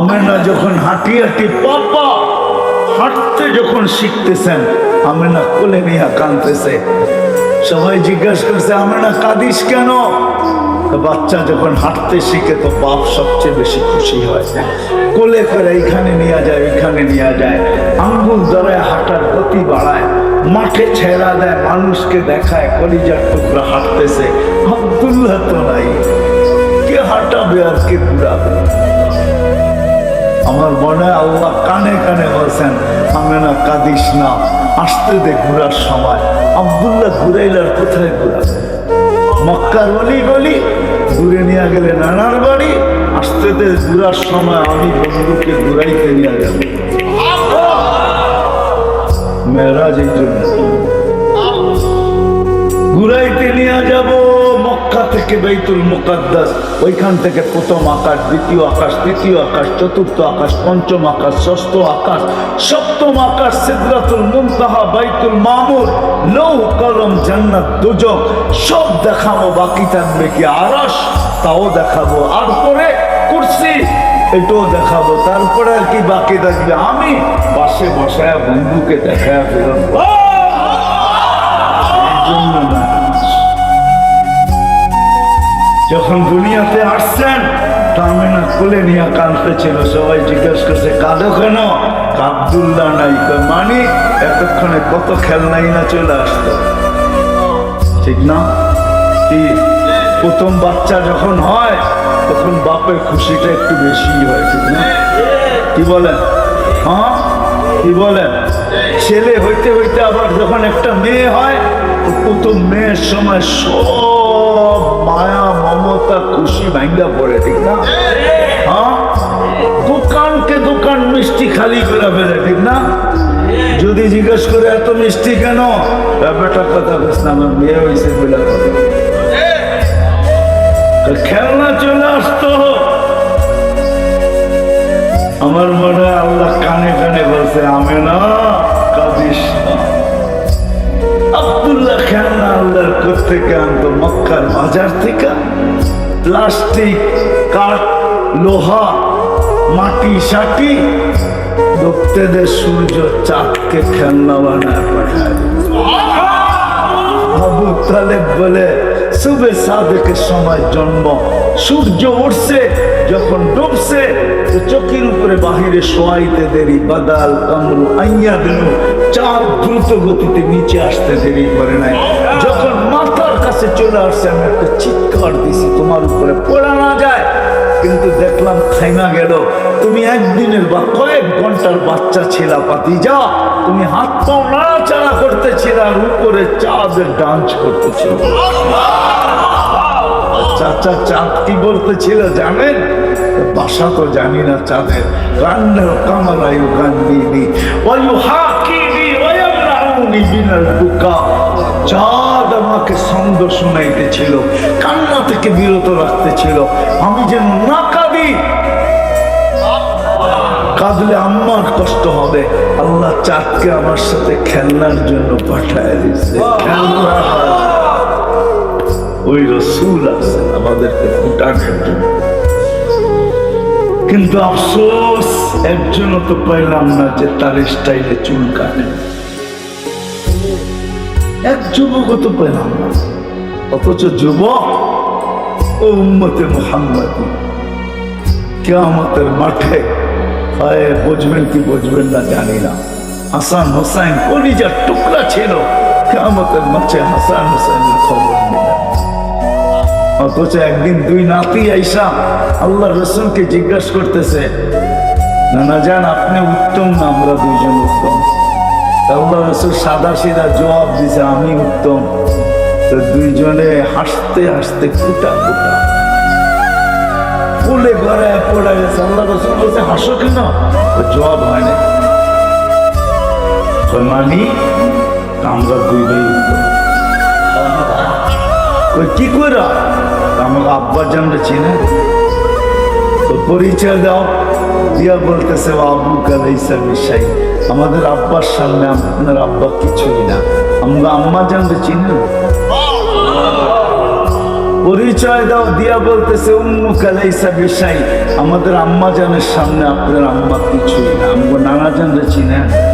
আমেনা যখন হাঁটি হাঁটি পাপা হাঁটতে যখন শিখতেছেন, আমেনা কোলে নিয়ে কাঁদতেছে। সবাই জিজ্ঞাসা করছে, আমেনা, কাঁদিস কেন? বাচ্চা যখন হাঁটতে শিখে তো বাপ সবচেয়ে বেশি খুশি হয়। কোলে করে এইখানে নিয়ে যায় এখানে নিয়ে যায়। আঙ্গুল ধরে হাঁটার গতি বাড়ায়, মাঠে ছেড়া দেয়, মানুষকে দেখায়, কলিজার টুকরা হাঁটতেছে। আব্দুল্লাহ তো নাই, কে হাঁটাবে আর কে ঘুরাবে? আমার মনে আল্লাহ কানে কানে বলছেন আমি না কাঁদিস না, আসতে দে ঘুরার সময়। আবদুল্লাহ ঘুরাইলার কোথায় ঘুরাবে? মক্কার অলি গলি, ঘুরে নিয়ে গেলে নানার বাড়ি, আসতে দে ঘুরার সময় আমি বন্ধুকে ঘুরাইতে নিয়ে যাব। মেয়েরাজ এই জন্য। ঘুরাইতে নিয়ে যাব থেকে বেতুল মুকাদ্দাস, ওইখান থেকে প্রথম আকাশ, দ্বিতীয় আকাশ, তৃতীয় আকাশ, চতুর্থ আকাশ, পঞ্চম আকাশ, ষষ্ঠ আকাশ, সপ্তম আকাশ, সিদ্রাতুল মুনতাহা, বাইতুল মামুর লৌ কলম, জান্নাত, দুজক, সব দেখাবো, বাকি থাকবে কি আরস তাও দেখাবো। আর পরে কুরসি, এটাও দেখাবো। তারপরে আর কি বাকি থাকবে? আমি পাশে বসায় বন্ধুকে দেখায় ফেরত জন্য না। যখন দুনিয়াতে আসছেন তামিনা কোলে নিয়ে কাঁদতে ছিল সবাই জিজ্ঞেস করছে, কাঁদো কেন? আবদুল্লাহ নাই। মানি এতক্ষণে কত খেলনাই না চলে আসতো? ঠিক না? কি? প্রথম বাচ্চা যখন হয়, তখন বাপের খুশিটা একটু বেশি হয়, ঠিক না? কি বলেন? হ্যাঁ? কি বলেন? ছেলে হইতে হইতে আবার যখন একটা মেয়ে হয় প্রথম মেয়ের সময় সব মায়া, মমতা, খুশি ভাঙ্গা পড়ে, ঠিক না? হ্যাঁ? দোকানকে দোকান মিষ্টি খালি করে ফেলে, ঠিক না? যদি জিজ্ঞেস করে এত মিষ্টি কেন? ব্যাপারটা কথা বেশ না, আমার মেয়ে হয়েছে বলে খেলনা চলে আসতো। আমার মনে আল্লাহ কানে কানে বলছে, আমি না, কাঁদিস না। খেলনা আল্লাহর থেকে আনতো মক্কার বাজার থেকে। প্লাস্টিক, কাঠ, লোহা, মাটি, সাটি। দেখতে সূর্য চাঁদকে খেলনা বানায় পাঠায়। আবু তালেব বলে, সুবে সাদেকের সময় জন্ম। সূর্য উঠছে, যখন ডুবছে, তো চোখের উপরে বাহিরে শোয়াইতে দেরি। বাদাল কামরু আইয়া দিল চাঁদ দ্রুত গতিতে নিচে আসতে দেরি করে নাই। যখন মাথার কাছে চলে আসছে, আমি একটা চিৎকার দিছি তোমার উপরে পড়া না যায়। কিন্তু দেখলাম থাইমা গেল। তুমি একদিনের বা কয়েক ঘণ্টার বাচ্চা ছিলা পাতি যা তুমি হাত পাও নাড়াচাড়া করতেছিল আর উপরে চাঁদের ডান্স করতেছিল। চাচা, চাঁদ কি বলতেছিল জানেন? বাসা তো জানি না চাঁদের। কান্নার কামারায়ু কান্দিনি ওয়ু আমি না কাঁদি। কাঁদলে আমার কষ্ট হবে। আল্লাহ চাঁদকে আমার সাথে খেলনার জন্য পাঠায় দিচ্ছে ওই রসুল আছেন আমাদেরকে ফুটানোর জন্য। কিন্তু আফসোস একজনও তো পাইলাম না যে তার স্টাইলে চুল কাটে। এক যুবকও তো পেলাম অথচ যুবক ও উম্মতে মোহাম্মদী। কেয়ামতের মাঠে, হয়, বুঝবেন কি বুঝবেন না জানি না। হাসান হোসাইন কলিজার টুকরা ছিল। কেয়ামতের মাঠে হাসান হোসাইনের খবর অথচ একদিন দুই নাতি আইসা আল্লাহ রসুলকে জিজ্ঞাসা করতেছে, নানা যান আপনি উত্তম না, আমরা দুইজন উত্তম? সাদা সিধা জবাব দিছে, আমি উত্তম। তো দুইজনে হাসতে হাসতে কুটা কুটা। ফুলে ঘরে পড়ে গেছে। আল্লাহ রসুল বলছে, হাসো কেন? জবাব হয় না মানি আমরা দুই ভাই কি আমার আব্বা জানলে চিনে। তো পরিচয় দাও। দিয়া বলতেছে ও আব্বু কালাইসা মিশাই আমাদের আব্বার সামনে আপনার আব্বা কিছুই না। আমরা আম্মা জানতে চিনি পরিচয় দাও, দিয়া বলতেছে আমাদের আম্মা জানের সামনে আপনার আম্মা কিছুই না। আমগো নানা জানতে চিনেন?